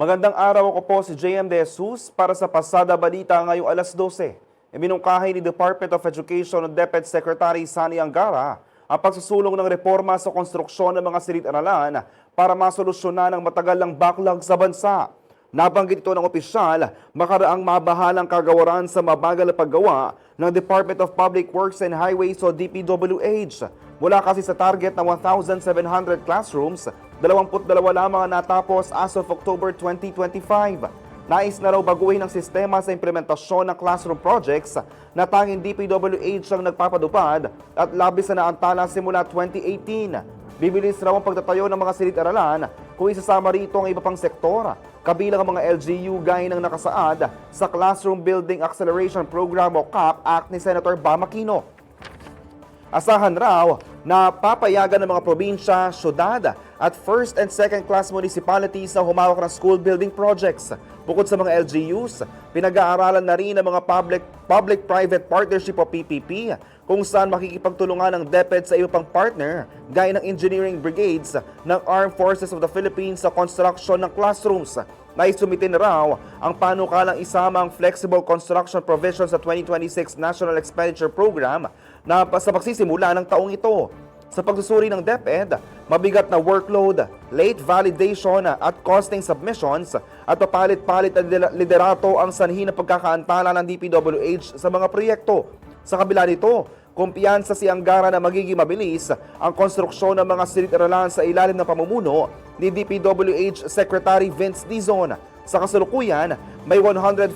Magandang araw ako po si JM De Jesus para sa Pasada Balita ngayong alas 12. Iminungkahi ni Department of Education at DepEd Secretary Sani Angara ang pagsusulong ng reforma sa konstruksyon ng mga silid-aralan para masolusyonan ang matagal ng backlog sa bansa. Nabanggit ito ng opisyal, makaraang mabahalang kagawaran sa mabagal na paggawa ng Department of Public Works and Highways o DPWH. Mula kasi sa target na 1,700 classrooms, 22 lamang ang natapos as of October 2025. Nais na raw baguhin ang sistema sa implementasyon ng classroom projects na tanging DPWH ang nagpapadupad at labis na naantala simula 2018. Bibilis raw ang pagtatayo ng mga silid-aralan kung isasama rito ang iba pang sektor, kabilang ang mga LGU gaya ng nakasaad sa Classroom Building Acceleration Program o CAP Act ni Senator Bam. Asahan raw na papayagan ng mga probinsya, syudad at first and second class municipalities na humawak ng school building projects. Bukod sa mga LGUs, pinag-aaralan na rin ang mga public public-private partnership o PPP kung saan makikipagtulungan ng DepEd sa iba pang partner gaya ng engineering brigades ng Armed Forces of the Philippines sa construction ng classrooms. Naisumitin raw ang panukalang isama ang flexible construction provisions sa 2026 National Expenditure Program na sa pagsisimula ng taong ito. Sa pagsusuri ng DepEd, mabigat na workload, late validation at costing submissions at papalit-palit na lidera- liderato ang sanhi ng pagkakaantala ng DPWH sa mga proyekto. Sa kabila nito, kumpiyansa si Angara na magiging mabilis ang konstruksyon ng mga silid-aralan sa ilalim ng pamumuno ni DPWH Secretary Vince Dizon. Sa kasalukuyan, may 146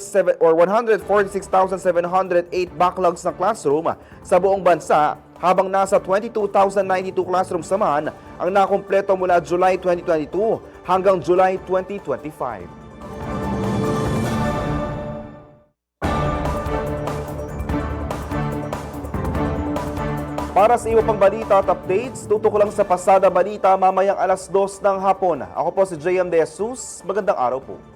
seven- or 146,708 backlogs ng classroom sa buong bansa habang nasa 22,092 classrooms naman ang nakumpleto mula July 2022 hanggang July 2025. Para sa iyo pang balita at updates, tutok lang sa Pasada Balita mamayang alas 2 ng hapon. Ako po si JM De Jesus. Magandang araw po.